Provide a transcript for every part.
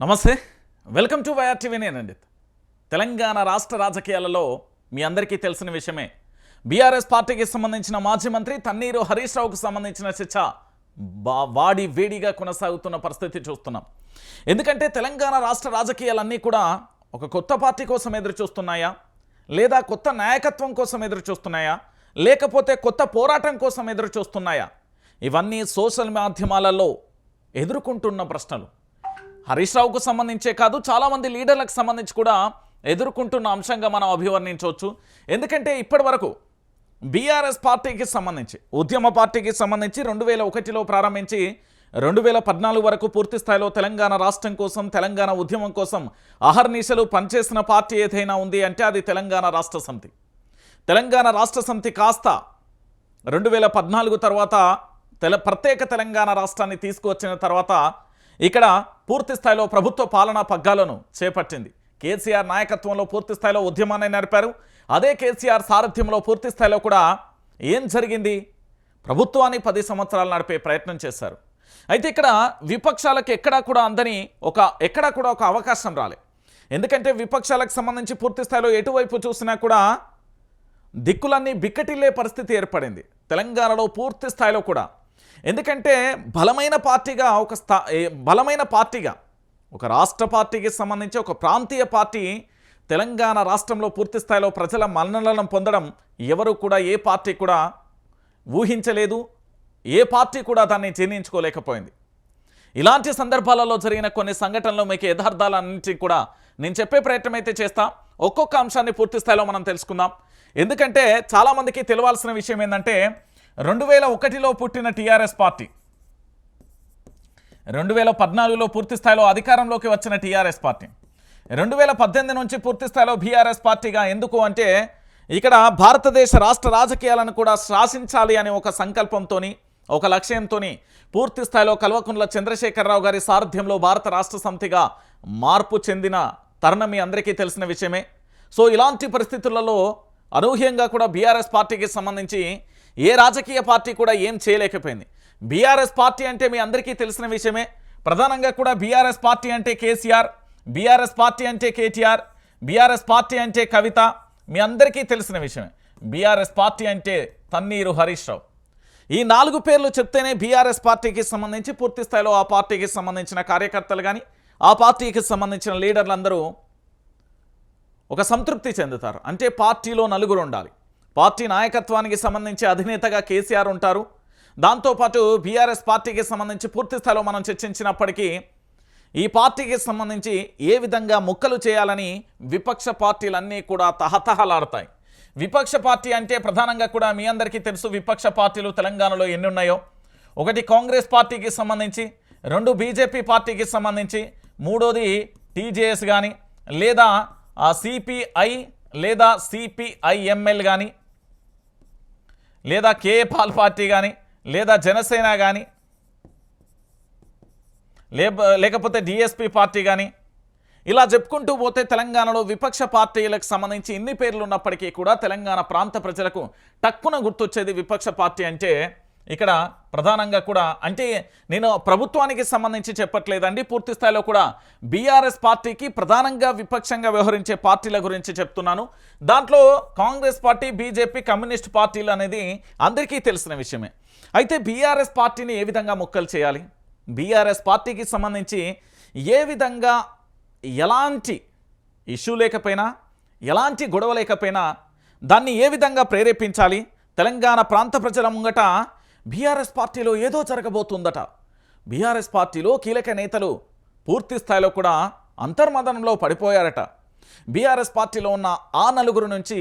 నమస్తే. Welcome to YR TV. నేనండి తెలంగాణ రాష్ట్ర రాజకీయాలలో మీ అందరికీ తెలిసిన విషయమే. బీఆర్ఎస్ పార్టీకి సంబంధించిన మాజీ మంత్రి తన్నీరు హరీష్ రావుకు సంబంధించిన చర్చ బా వాడి వేడిగా కొనసాగుతున్న పరిస్థితి చూస్తున్నాం. ఎందుకంటే తెలంగాణ రాష్ట్ర రాజకీయాలన్నీ కూడా ఒక కొత్త పార్టీ కోసం ఎదురు చూస్తున్నాయా? లేదా కొత్త నాయకత్వం కోసం ఎదురు చూస్తున్నాయా? లేకపోతే కొత్త పోరాటం కోసం ఎదురు చూస్తున్నాయా? ఇవన్నీ సోషల్ మాధ్యమాలలో ఎదుర్కొంటున్న ప్రశ్నలు. హరీష్ రావుకు సంబంధించే కాదు చాలామంది లీడర్లకు సంబంధించి కూడా ఎదుర్కొంటున్న అంశంగా మనం అభివర్ణించవచ్చు. ఎందుకంటే ఇప్పటి వరకు బీఆర్ఎస్ పార్టీకి సంబంధించి ఉద్యమ పార్టీకి సంబంధించి రెండు వేల ఒకటిలో ప్రారంభించి రెండు వేల పద్నాలుగు వరకు పూర్తి స్థాయిలో తెలంగాణ రాష్ట్రం కోసం తెలంగాణ ఉద్యమం కోసం అహర్నిశలు పనిచేసిన పార్టీ ఏదైనా ఉంది అంటే అది తెలంగాణ రాష్ట్ర సమితి. తెలంగాణ రాష్ట్ర సమితి కాస్త రెండు వేల పద్నాలుగు తర్వాత తెల ప్రత్యేక తెలంగాణ రాష్ట్రాన్ని తీసుకువచ్చిన తర్వాత ఇక్కడ పూర్తిస్థాయిలో ప్రభుత్వ పాలనా పగ్గాలను చేపట్టింది. కేసీఆర్ నాయకత్వంలో పూర్తిస్థాయిలో ఉద్యమాన్ని నడిపారు అదే కేసీఆర్ సారథ్యంలో పూర్తిస్థాయిలో కూడా ఏం జరిగింది? ప్రభుత్వాన్ని పది సంవత్సరాలు నడిపే ప్రయత్నం చేశారు. అయితే ఇక్కడ విపక్షాలకు ఎక్కడా కూడా అందని ఒక ఎక్కడా కూడా ఒక అవకాశం రాలే. ఎందుకంటే విపక్షాలకు సంబంధించి పూర్తిస్థాయిలో ఎటువైపు చూసినా కూడా దిక్కులన్నీ బిక్కటిల్లే పరిస్థితి ఏర్పడింది. తెలంగాణలో పూర్తి స్థాయిలో కూడా ఎందుకంటే బలమైన పార్టీగా ఒక స్థా బలమైన పార్టీగా ఒక రాష్ట్ర పార్టీకి సంబంధించి ఒక ప్రాంతీయ పార్టీ తెలంగాణ రాష్ట్రంలో పూర్తి స్థాయిలో ప్రజల మన్ననలను పొందడం ఎవరు కూడా ఏ పార్టీ కూడా ఊహించలేదు. ఏ పార్టీ కూడా దాన్ని జీర్ణించుకోలేకపోయింది. ఇలాంటి సందర్భాలలో జరిగిన కొన్ని సంఘటనలు మీకు యథార్థాలన్నింటినీ కూడా నేను చెప్పే ప్రయత్నం అయితే చేస్తా. ఒక్కొక్క అంశాన్ని పూర్తి స్థాయిలో మనం తెలుసుకుందాం. ఎందుకంటే చాలామందికి తెలియాల్సిన విషయం ఏంటంటే రెండు వేల ఒకటిలో పుట్టిన టీఆర్ఎస్ పార్టీ. రెండు వేల పద్నాలుగులో పూర్తి స్థాయిలో అధికారంలోకి వచ్చిన టీఆర్ఎస్ పార్టీ. రెండు వేల పద్దెనిమిది నుంచి పూర్తి స్థాయిలో బీఆర్ఎస్ పార్టీగా ఎందుకు అంటే ఇక్కడ భారతదేశ రాష్ట్ర రాజకీయాలను కూడా శాసించాలి అనే ఒక సంకల్పంతోని ఒక లక్ష్యంతో పూర్తి స్థాయిలో కల్వకుంట్ల చంద్రశేఖరరావు గారి సారథ్యంలో భారత రాష్ట్ర సమితిగా మార్పు చెందిన తరుణం మీ అందరికీ తెలిసిన విషయమే. సో ఇలాంటి పరిస్థితులలో అనూహ్యంగా కూడా బీఆర్ఎస్ పార్టీకి సంబంధించి ఏ రాజకీయ పార్టీ కూడా ఏం చేయలేకపోయింది? బీఆర్ఎస్ పార్టీ అంటే మీ అందరికీ తెలిసిన విషయమే. ప్రధానంగా కూడా బీఆర్ఎస్ పార్టీ అంటే కేసీఆర్ బీఆర్ఎస్ పార్టీ అంటే కేటీఆర్ బీఆర్ఎస్ పార్టీ అంటే కవిత మీ అందరికీ తెలిసిన విషయమే. బీఆర్ఎస్ పార్టీ అంటే తన్నీరు హరీష్ రావు. ఈ నాలుగు పేర్లు చెప్తేనే బీఆర్ఎస్ పార్టీకి సంబంధించి పూర్తి స్థాయిలో ఆ పార్టీకి సంబంధించిన కార్యకర్తలు కానీ ఆ పార్టీకి సంబంధించిన లీడర్లందరూ ఒక సంతృప్తి చెందుతారు. అంటే పార్టీలో నలుగురు ఉండాలి. పార్టీ నాయకత్వానికి సంబంధించి అధినేతగా కేసీఆర్ ఉంటారు. దాంతోపాటు బీఆర్ఎస్ పార్టీకి సంబంధించి పూర్తి స్థాయిలో మనం చర్చించినప్పటికీ ఈ పార్టీకి సంబంధించి ఏ విధంగా ముక్కలు చేయాలని విపక్ష పార్టీలన్నీ కూడా తహతహలాడతాయి. విపక్ష పార్టీ అంటే ప్రధానంగా కూడా మీ అందరికీ తెలుసు విపక్ష పార్టీలు తెలంగాణలో ఎన్ని ఉన్నాయో ఒకటి కాంగ్రెస్ పార్టీకి సంబంధించి రెండు బీజేపీ పార్టీకి సంబంధించి మూడోది టీజేఎస్ కానీ లేదా సిపిఐ లేదా సిపిఐఎంఎల్ కానీ లేదా కేఏ పాల్ పార్టీ కానీ లేదా జనసేన కానీ లేకపోతే డిఎస్పి పార్టీ కానీ ఇలా చెప్పుకుంటూ పోతే తెలంగాణలో విపక్ష పార్టీలకు సంబంధించి ఇన్ని పేర్లు ఉన్నప్పటికీ కూడా తెలంగాణ ప్రాంత ప్రజలకు టక్కున గుర్తొచ్చేది విపక్ష పార్టీ అంటే ఇక్కడ ప్రధానంగా కూడా అంటే నేను ప్రభుత్వానికి సంబంధించి చెప్పట్లేదండి పూర్తి స్థాయిలో కూడా. బీఆర్ఎస్ పార్టీకి ప్రధానంగా విపక్షంగా వ్యవహరించే పార్టీల గురించి చెప్తున్నాను. దాంట్లో కాంగ్రెస్ పార్టీ బీజేపీ కమ్యూనిస్ట్ పార్టీలు అనేది అందరికీ తెలిసిన విషయమే. అయితే బీఆర్ఎస్ పార్టీని ఏ విధంగా ముక్కలు చేయాలి? బీఆర్ఎస్ పార్టీకి సంబంధించి ఏ విధంగా ఎలాంటి ఇష్యూ లేకపోయినా ఎలాంటి గొడవ లేకపోయినా దాన్ని ఏ విధంగా ప్రేరేపించాలి? తెలంగాణ ప్రాంత ప్రజల ముంగట బీఆర్ఎస్ పార్టీలో ఏదో జరగబోతుందట. బీఆర్ఎస్ పార్టీలో కీలక నేతలు పూర్తి స్థాయిలో కూడా అంతర్మదనంలో పడిపోయారట. బీఆర్ఎస్ పార్టీలో ఉన్న ఆ నలుగురు నుంచి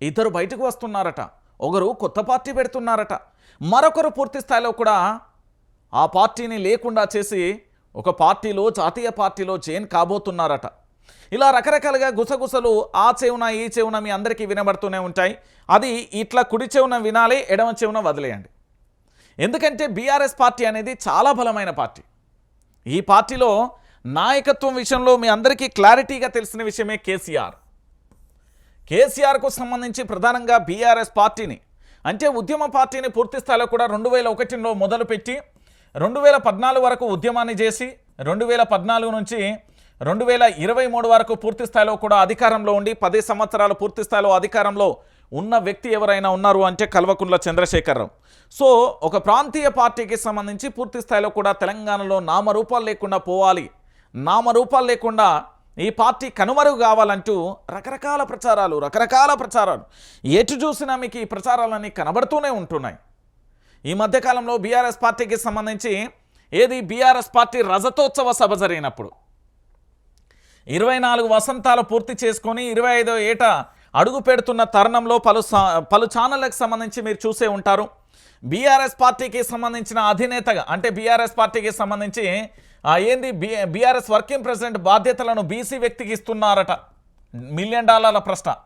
ఇద్దరు బయటకు వస్తున్నారట. ఒకరు కొత్త పార్టీ పెడుతున్నారట. మరొకరు పూర్తి స్థాయిలో కూడా ఆ పార్టీని లేకుండా చేసి ఒక పార్టీలో జాతీయ పార్టీలో జైన్ కాబోతున్నారట. ఇలా రకరకాలుగా గుసగుసలు ఆ చెవున ఈ చెవున మీ అందరికీ వినబడుతూనే ఉంటాయి. అది ఇట్లా కుడి చెవున వినాలి ఎడమ చెవున వదిలేయండి. ఎందుకంటే బీఆర్ఎస్ పార్టీ అనేది చాలా బలమైన పార్టీ. ఈ పార్టీలో నాయకత్వం విషయంలో మీ అందరికీ క్లారిటీగా తెలిసిన విషయమే కేసీఆర్. కేసీఆర్కు సంబంధించి ప్రధానంగా బీఆర్ఎస్ పార్టీని అంటే ఉద్యమ పార్టీని పూర్తి స్థాయిలో కూడా రెండు వేల ఒకటిలో మొదలుపెట్టి రెండు వేల పద్నాలుగు వరకు ఉద్యమాన్ని చేసి రెండు వేల పద్నాలుగు నుంచి రెండు వేల ఇరవై మూడు వరకు పూర్తి స్థాయిలో కూడా అధికారంలో ఉండి పది సంవత్సరాలు పూర్తి స్థాయిలో అధికారంలో ఉన్న వ్యక్తి ఎవరైనా ఉన్నారు అంటే కల్వకుంట్ల చంద్రశేఖరరావు. సో ఒక ప్రాంతీయ పార్టీకి సంబంధించి పూర్తి స్థాయిలో కూడా తెలంగాణలో నామరూపాలు లేకుండా పోవాలి. నామరూపాలు లేకుండా ఈ పార్టీ కనుమరుగు కావాలంటూ రకరకాల ప్రచారాలు రకరకాల ప్రచారాలు. ఎటు చూసినా మీకు ఈ ప్రచారాలన్నీ కనబడుతూనే ఉంటున్నాయి. ఈ మధ్యకాలంలో బీఆర్ఎస్ పార్టీకి సంబంధించి ఏది బీఆర్ఎస్ పార్టీ రజతోత్సవ సభ జరిగినప్పుడు. ఇరవై నాలుగు వసంతాలు పూర్తి చేసుకొని ఇరవై ఐదో ఏట అడుగు పెడుతున్న తరుణంలో పలు సా- పలు ఛానళ్ళకు సంబంధించి మీరు చూసే ఉంటారు. బీఆర్ఎస్ పార్టీకి సంబంధించిన అధినేతగా అంటే బీఆర్ఎస్ పార్టీకి సంబంధించి ఏంది బీ బీఆర్ఎస్ వర్కింగ్ ప్రెసిడెంట్ బాధ్యతలను బీసీ వ్యక్తికి ఇస్తున్నారట. మిలియన్ డాలర్ల ప్రశ్న.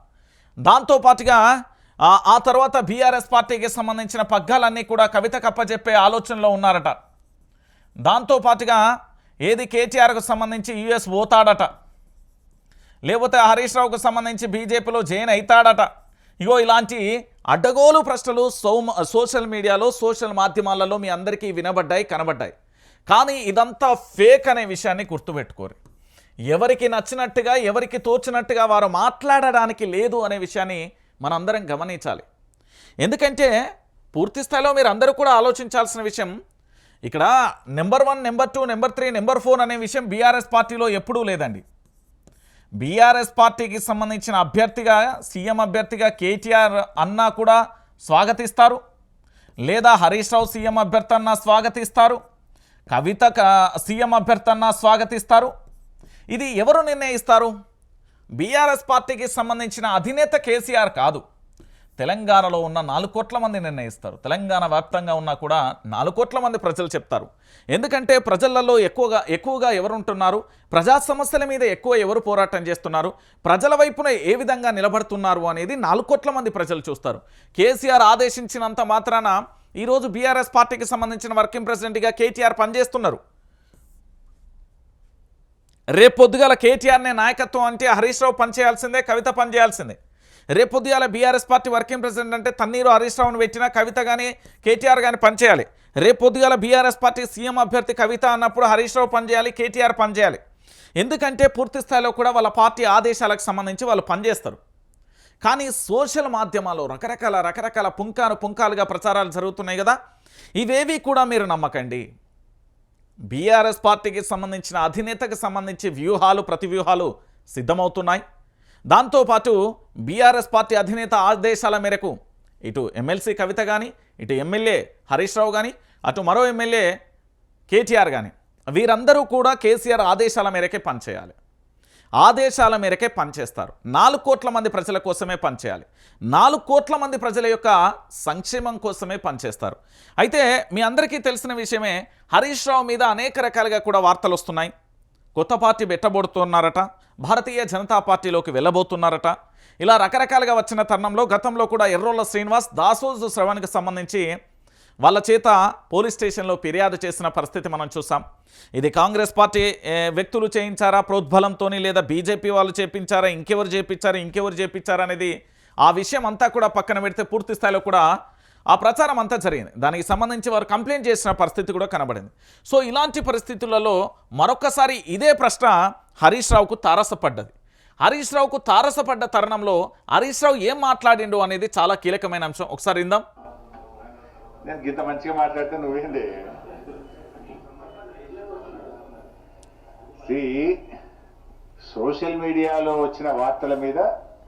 దాంతోపాటుగా ఆ- ఆ తర్వాత బీఆర్ఎస్ పార్టీకి సంబంధించిన పగ్గాలన్నీ కూడా కవిత కప్పజెప్పే ఆలోచనలో ఉన్నారట. దాంతోపాటుగా ఏది కేటీఆర్కు సంబంధించి యుఎస్ పోతాడట. లేకపోతే హరీష్ రావుకు సంబంధించి బీజేపీలో జైన్ అవుతాడట ఇగో ఇలాంటి అడ్డగోలు ప్రశ్నలు సోమ సోషల్ మీడియాలో సోషల్ మాధ్యమాలలో మీ అందరికీ వినబడ్డాయి కనబడ్డాయి. కానీ ఇదంతా ఫేక్ అనే విషయాన్ని గుర్తుపెట్టుకోరు. ఎవరికి నచ్చినట్టుగా ఎవరికి తోచినట్టుగా వారు మాట్లాడడానికి లేదు అనే విషయాన్ని మనందరం గమనించాలి. ఎందుకంటే పూర్తి స్థాయిలో మీరు అందరూ కూడా ఆలోచించాల్సిన విషయం ఇక్కడ number one number two number three number four అనే విషయం బీఆర్ఎస్ పార్టీలో ఎప్పుడూ లేదండి. బీఆర్ఎస్ పార్టీకి సంబంధించిన అభ్యర్థిగా సీఎం అభ్యర్థిగా కేటీఆర్ అన్నా కూడా స్వాగతిస్తారు. లేదా హరీష్ రావు సీఎం అభ్యర్థి అన్నా స్వాగతిస్తారు. కవిత సీఎం అభ్యర్థి స్వాగతిస్తారు. ఇది ఎవరు నిర్ణయిస్తారు? బీఆర్ఎస్ పార్టీకి సంబంధించిన అధినేత కేసీఆర్ కాదు. తెలంగాణలో ఉన్న నాలుగు కోట్ల మంది నిర్ణయిస్తారు. తెలంగాణ వ్యాప్తంగా ఉన్నా కూడా నాలుగు కోట్ల మంది ప్రజలు చెప్తారు. ఎందుకంటే ప్రజలలో ఎక్కువగా ఎక్కువగా ఎవరు ఉంటున్నారు ప్రజా సమస్యల మీద ఎక్కువ ఎవరు పోరాటం చేస్తున్నారు? ప్రజల వైపున ఏ విధంగా నిలబడుతున్నారు అనేది నాలుగు కోట్ల మంది ప్రజలు చూస్తారు. కేసీఆర్ ఆదేశించినంత మాత్రాన ఈరోజు బీఆర్ఎస్ పార్టీకి సంబంధించిన వర్కింగ్ ప్రెసిడెంట్గా కేటీఆర్ పనిచేస్తున్నారు. రేపు కేటీఆర్నే నాయకత్వం అంటే హరీష్ రావు పనిచేయాల్సిందే కవిత పనిచేయాల్సిందే. రేపు పొద్దుగాల బీఆర్ఎస్ పార్టీ వర్కింగ్ ప్రెసిడెంట్ అంటే తన్నీరు హరీష్ రావును పెట్టినా కవిత కానీ కేటీఆర్ కానీ పనిచేయాలి. రేపు ఉదయాల బీఆర్ఎస్ పార్టీ సీఎం అభ్యర్థి కవిత అన్నప్పుడు హరీష్ రావు పనిచేయాలి కేటీఆర్ పనిచేయాలి. ఎందుకంటే పూర్తి స్థాయిలో కూడా వాళ్ళ పార్టీ ఆదేశాలకు సంబంధించి వాళ్ళు పనిచేస్తారు. కానీ సోషల్ మాధ్యమాల్లో రకరకాల రకరకాల పుంకాను పుంకాలుగా ప్రచారాలు జరుగుతున్నాయి కదా. ఇవేవి కూడా మీరు నమ్మకండి. బీఆర్ఎస్ పార్టీకి సంబంధించిన అధినేతకు సంబంధించి వ్యూహాలు ప్రతి వ్యూహాలు సిద్ధమవుతున్నాయి. దాంతోపాటు బీఆర్ఎస్ పార్టీ అధినేత ఆదేశాల మేరకు ఇటు ఎమ్మెల్సీ కవిత కానీ ఇటు ఎమ్మెల్యే హరీష్ రావు కానీ అటు మరో ఎమ్మెల్యే కేటీఆర్ కానీ వీరందరూ కూడా కేసీఆర్ ఆదేశాల మేరకే పనిచేయాలి. ఆదేశాల మేరకే పనిచేస్తారు. నాలుగు కోట్ల మంది ప్రజల కోసమే పనిచేయాలి. నాలుగు కోట్ల మంది ప్రజల యొక్క సంక్షేమం కోసమే పనిచేస్తారు. అయితే మీ అందరికీ తెలిసిన విషయమే హరీష్ రావు మీద అనేక రకాలుగా కూడా వార్తలు వస్తున్నాయి. కొత్త పార్టీ పెట్టబోతున్నారట భారతీయ జనతా పార్టీలోకి వెళ్ళబోతున్నారట. ఇలా రకరకాలుగా వచ్చిన తరుణంలో గతంలో కూడా ఎర్రోళ్ళ శ్రీనివాస్ దాసోజు శ్రవణ్కి సంబంధించి వాళ్ళ చేత పోలీస్ స్టేషన్లో ఫిర్యాదు చేసిన పరిస్థితి మనం చూసాం. ఇది కాంగ్రెస్ పార్టీ వ్యక్తులు చేయించారా ప్రోద్బలంతో లేదా బీజేపీ వాళ్ళు చేపించారా ఇంకెవరు చేపించారా ఇంకెవరు చేపించారా అనేది ఆ విషయం అంతా కూడా పక్కన పెడితే పూర్తి స్థాయిలో కూడా ఆ ప్రచారం అంతా జరిగింది. దానికి సంబంధించి వారు కంప్లైంట్ చేసిన పరిస్థితి కూడా కనబడింది. సో ఇలాంటి పరిస్థితులలో మరొకసారి ఇదే ప్రశ్న హరీష్ రావుకు తారసపడ్డది. హరీష్ రావుకు తారసపడ్డ తరుణంలో హరీష్ రావు ఏం మాట్లాడిండు అనేది చాలా కీలకమైన అంశం. ఒకసారి ఇందాం నేను గింత మంచిగా మాట్లాడితే నువ్వేంది? సోషల్ మీడియాలో వచ్చిన వార్తల మీద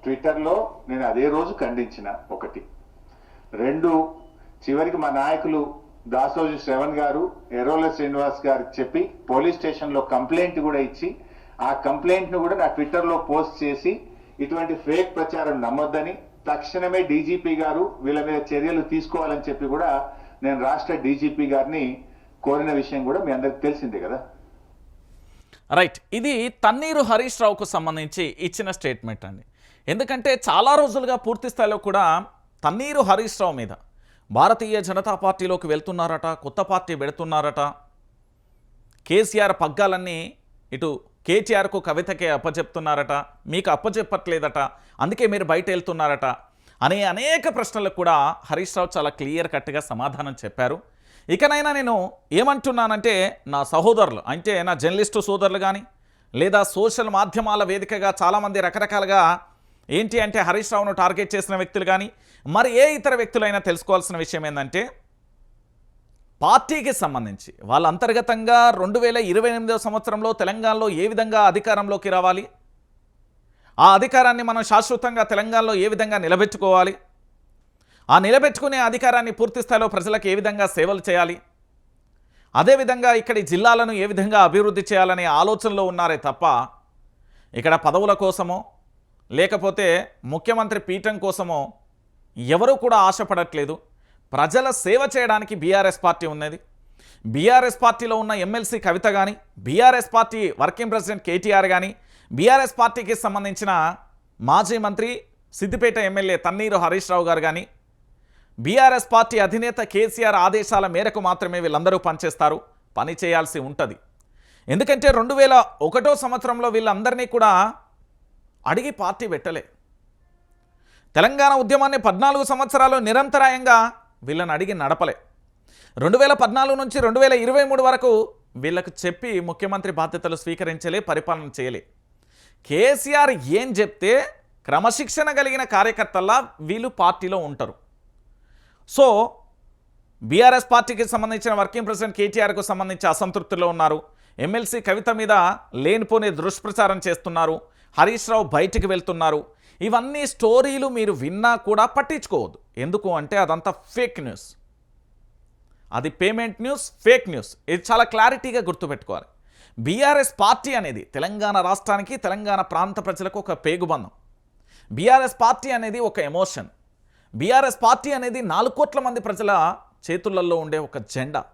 ట్విట్టర్లో నేను అదే రోజు ఖండించిన ఒకటి. రెండు చివరికి మా నాయకులు దాసోజు శ్రవణ్ గారు ఎర్రోల శ్రీనివాస్ గారికి చెప్పి పోలీస్ స్టేషన్లో కంప్లైంట్ కూడా ఇచ్చి ఆ కంప్లైంట్ను కూడా నా ట్విట్టర్లో పోస్ట్ చేసి ఇటువంటి ఫేక్ ప్రచారం నమ్మొద్దని తక్షణమే డీజీపీ గారు వీళ్ళ మీద చర్యలు తీసుకోవాలని చెప్పి కూడా నేను రాష్ట్ర డీజీపీ గారిని కోరిన విషయం కూడా మీ అందరికి తెలిసిందే కదా. రైట్. ఇది తన్నీరు హరీష్ రావుకు సంబంధించి ఇచ్చిన స్టేట్మెంట్ అండి. ఎందుకంటే చాలా రోజులుగా పూర్తి స్థాయిలో కూడా తన్నీరు హరీష్ రావు మీద. భారతీయ జనతా పార్టీలోకి వెళ్తున్నారట కొత్త పార్టీ పెడుతున్నారట. కేసీఆర్ పగ్గాలన్నీ ఇటు కేటీఆర్కు కవితకే అప్పచెప్తున్నారట మీకు అప్పచెప్పట్లేదట అందుకే మీరు బయట వెళ్తున్నారట అనే అనేక ప్రశ్నలకు కూడా హరీష్ రావు చాలా క్లియర్ కట్గా సమాధానం చెప్పారు. ఇకనైనా నేను ఏమంటున్నానంటే నా సహోదరులు అంటే నా జర్నలిస్టు సోదరులు కానీ లేదా సోషల్ మాధ్యమాల వేదికగా చాలామంది రకరకాలుగా ఏంటి అంటే హరీష్ రావును టార్గెట్ చేసిన వ్యక్తులు కానీ మరి ఏ ఇతర వ్యక్తులైనా తెలుసుకోవాల్సిన విషయం ఏంటంటే పార్టీకి సంబంధించి వాళ్ళ అంతర్గతంగా రెండు వేల ఇరవై ఎనిమిదవ సంవత్సరంలో తెలంగాణలో ఏ విధంగా అధికారంలోకి రావాలి ఆ అధికారాన్ని మనం శాశ్వతంగా తెలంగాణలో ఏ విధంగా నిలబెట్టుకోవాలి ఆ నిలబెట్టుకునే అధికారాన్ని పూర్తి స్థాయిలో ప్రజలకు ఏ విధంగా సేవలు చేయాలి అదేవిధంగా ఇక్కడి జిల్లాలను ఏ విధంగా అభివృద్ధి చేయాలనే ఆలోచనలో ఉన్నారే తప్ప ఇక్కడ పదవుల కోసమో లేకపోతే ముఖ్యమంత్రి పీఠం కోసమో ఎవరూ కూడా ఆశపడట్లేదు. ప్రజల సేవ చేయడానికి బీఆర్ఎస్ పార్టీ ఉన్నది. బీఆర్ఎస్ పార్టీలో ఉన్న ఎమ్మెల్సీ కవిత కానీ BRS party working president KTR కానీ బీఆర్ఎస్ పార్టీకి సంబంధించిన మాజీ మంత్రి సిద్దిపేట ఎమ్మెల్యే తన్నీరు హరీష్ రావు గారు కానీ బీఆర్ఎస్ పార్టీ అధినేత కేసీఆర్ ఆదేశాల మేరకు మాత్రమే వీళ్ళందరూ పనిచేస్తారు. పని చేయాల్సి ఉంటుంది. ఎందుకంటే రెండు వేల ఒకటో సంవత్సరంలో వీళ్ళందరినీ కూడా అడిగి పార్టీ పెట్టలే. తెలంగాణ ఉద్యమాన్ని పద్నాలుగు సంవత్సరాలు నిరంతరాయంగా వీళ్ళని అడిగి నడపలే. రెండు వేల పద్నాలుగు నుంచి రెండు వేల ఇరవై మూడు వరకు వీళ్ళకు చెప్పి ముఖ్యమంత్రి బాధ్యతలు స్వీకరించలే పరిపాలన చేయలే. కేసీఆర్ ఏం చెప్తే క్రమశిక్షణ కలిగిన కార్యకర్తల్లా వీళ్ళు పార్టీలో ఉంటారు. సో బీఆర్ఎస్ పార్టీకి సంబంధించిన వర్కింగ్ ప్రెసిడెంట్ కేటీఆర్కు సంబంధించి అసంతృప్తిలో ఉన్నారు. ఎమ్మెల్సీ కవిత మీద లేనిపోని దుష్ప్రచారం చేస్తున్నారు. హరీష్ రావు బయటికి వెళ్తున్నారు. ఇవన్నీ స్టోరీలు మీరు విన్నా కూడా పట్టించుకోవద్దు. ఎందుకు అంటే అదంతా ఫేక్ న్యూస్. అది పేమెంట్ న్యూస్ ఫేక్ న్యూస్. ఇది చాలా క్లారిటీగా గుర్తుపెట్టుకోవాలి. బీఆర్ఎస్ పార్టీ అనేది తెలంగాణ రాష్ట్రానికి తెలంగాణ ప్రాంత ప్రజలకు ఒక పేగుబంధం. బీఆర్ఎస్ పార్టీ అనేది ఒక ఎమోషన్. బీఆర్ఎస్ పార్టీ అనేది నాలుగు కోట్ల మంది ప్రజల చేతులలో ఉండే ఒక జెండా.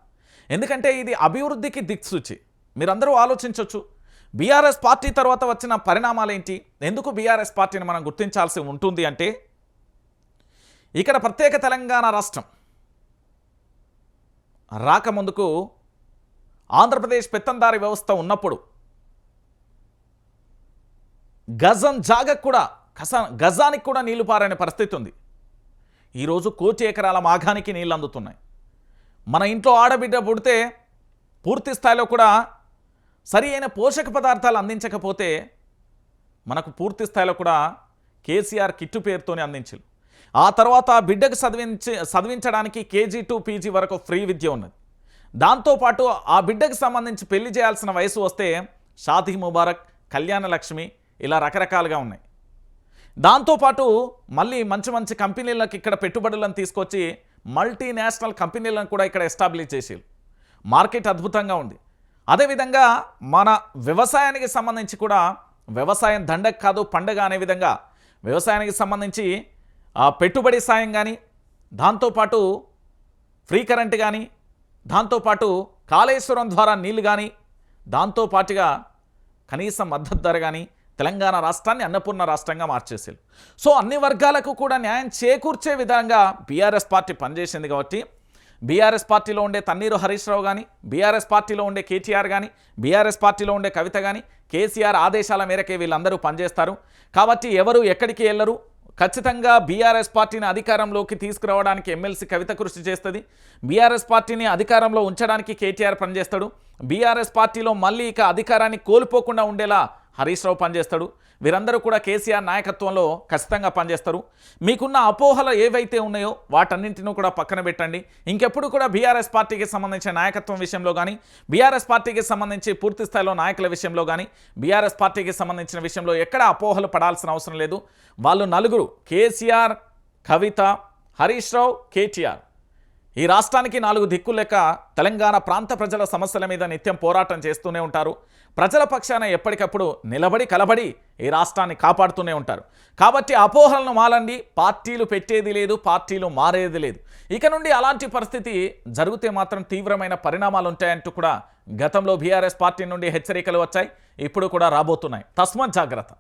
ఎందుకంటే ఇది అభివృద్ధికి దిక్సూచి. మీరందరూ ఆలోచించవచ్చు బీఆర్ఎస్ పార్టీ తర్వాత వచ్చిన పరిణామాలు ఏంటి ఎందుకు బీఆర్ఎస్ పార్టీని మనం గుర్తించాల్సి ఉంటుంది అంటే ఇక్కడ ప్రత్యేక తెలంగాణ రాష్ట్రం. రాకముందుకు ఆంధ్రప్రదేశ్ పెత్తందారి వ్యవస్థ ఉన్నప్పుడు గజం జాగకు కూడా కస గజానికి కూడా నీళ్ళు పారని పరిస్థితి ఉంది. ఈరోజు కోటి ఎకరాల మాఘానికి నీళ్ళు అందుతున్నాయి మన ఇంట్లో ఆడబిడ్డ పుడితే పూర్తి స్థాయిలో కూడా సరి అయిన పోషక పదార్థాలు అందించకపోతే మనకు పూర్తి స్థాయిలో కూడా కేసీఆర్ కిట్టు పేరుతోనే అందించారు. ఆ తర్వాత బిడ్డకు చదివించి చదివించడానికి కేజీ టు పీజీ వరకు ఫ్రీ విద్య ఉన్నది. దాంతోపాటు ఆ బిడ్డకు సంబంధించి పెళ్ళి చేయాల్సిన వయసు వస్తే షాదీ ముబారక్ కళ్యాణ లక్ష్మి ఇలా రకరకాలుగా ఉన్నాయి. దాంతోపాటు మళ్ళీ మంచి మంచి కంపెనీలకు ఇక్కడ పెట్టుబడులను తీసుకొచ్చి మల్టీనేషనల్ కంపెనీలను కూడా ఇక్కడ ఎస్టాబ్లిష్ చేసారు. మార్కెట్ అద్భుతంగా ఉంది. అదేవిధంగా మన వ్యవసాయానికి సంబంధించి కూడా వ్యవసాయం దండగ కాదు పండగ అనే విధంగా వ్యవసాయానికి సంబంధించి పెట్టుబడి సాయం కానీ దాంతోపాటు ఫ్రీ కరెంట్ కానీ దాంతోపాటు కాళేశ్వరం ద్వారా నీళ్ళు కానీ దాంతోపాటుగా కనీసం మద్దతు ధర కానీ తెలంగాణ రాష్ట్రాన్ని అన్నపూర్ణ రాష్ట్రంగా మార్చేసారు సో అన్ని వర్గాలకు కూడా న్యాయం చేకూర్చే విధంగా బీఆర్ఎస్ పార్టీ పనిచేసింది కాబట్టి బీఆర్ఎస్ పార్టీలో ఉండే తన్నీరు హరీష్ రావు కానీ బీఆర్ఎస్ పార్టీలో ఉండే కేటీఆర్ కానీ బీఆర్ఎస్ పార్టీలో ఉండే కవిత కానీ కేసీఆర్ ఆదేశాల మేరకే వీళ్ళందరూ పనిచేస్తారు. కాబట్టి ఎవరు ఎక్కడికి వెళ్ళరు? ఖచ్చితంగా బీఆర్ఎస్ పార్టీని అధికారంలోకి తీసుకురావడానికి ఎమ్మెల్సీ కవిత కృషి చేస్తుంది. బీఆర్ఎస్ పార్టీని అధికారంలో ఉంచడానికి కేటీఆర్ పనిచేస్తాడు. బీఆర్ఎస్ పార్టీలో మళ్ళీ ఇక అధికారాన్ని కోల్పోకుండా ఉండేలా హరీష్ రావు పనిచేస్తాడు. వీరందరూ కూడా కేసీఆర్ నాయకత్వంలో ఖచ్చితంగా పనిచేస్తారు. మీకున్న అపోహలు ఏవైతే ఉన్నాయో వాటన్నింటినీ కూడా పక్కన పెట్టండి. ఇంకెప్పుడు కూడా బీఆర్ఎస్ పార్టీకి సంబంధించిన నాయకత్వం విషయంలో కానీ బీఆర్ఎస్ పార్టీకి సంబంధించి పూర్తి స్థాయిలో నాయకుల విషయంలో కానీ బీఆర్ఎస్ పార్టీకి సంబంధించిన విషయంలో ఎక్కడ అపోహలు పడాల్సిన అవసరం లేదు. వాళ్ళు నలుగురు కేసీఆర్ కవిత హరీష్ రావు కేటీఆర్. ఈ రాష్ట్రానికి నాలుగు దిక్కులు లెక్క తెలంగాణ ప్రాంత ప్రజల సమస్యల మీద నిత్యం పోరాటం చేస్తూనే ఉంటారు. ప్రజల పక్షాన ఎప్పటికప్పుడు నిలబడి కలబడి ఈ రాష్ట్రాన్ని కాపాడుతూనే ఉంటారు. కాబట్టి అపోహలను మాలండి. పార్టీలు పెట్టేది లేదు పార్టీలు మారేది లేదు. ఇక నుండి అలాంటి పరిస్థితి జరిగితే మాత్రం తీవ్రమైన పరిణామాలు ఉంటాయంటూ కూడా గతంలో బీఆర్ఎస్ పార్టీ నుండి హెచ్చరికలు వచ్చాయి. ఇప్పుడు కూడా రాబోతున్నాయి. తస్మత్ జాగ్రత్త.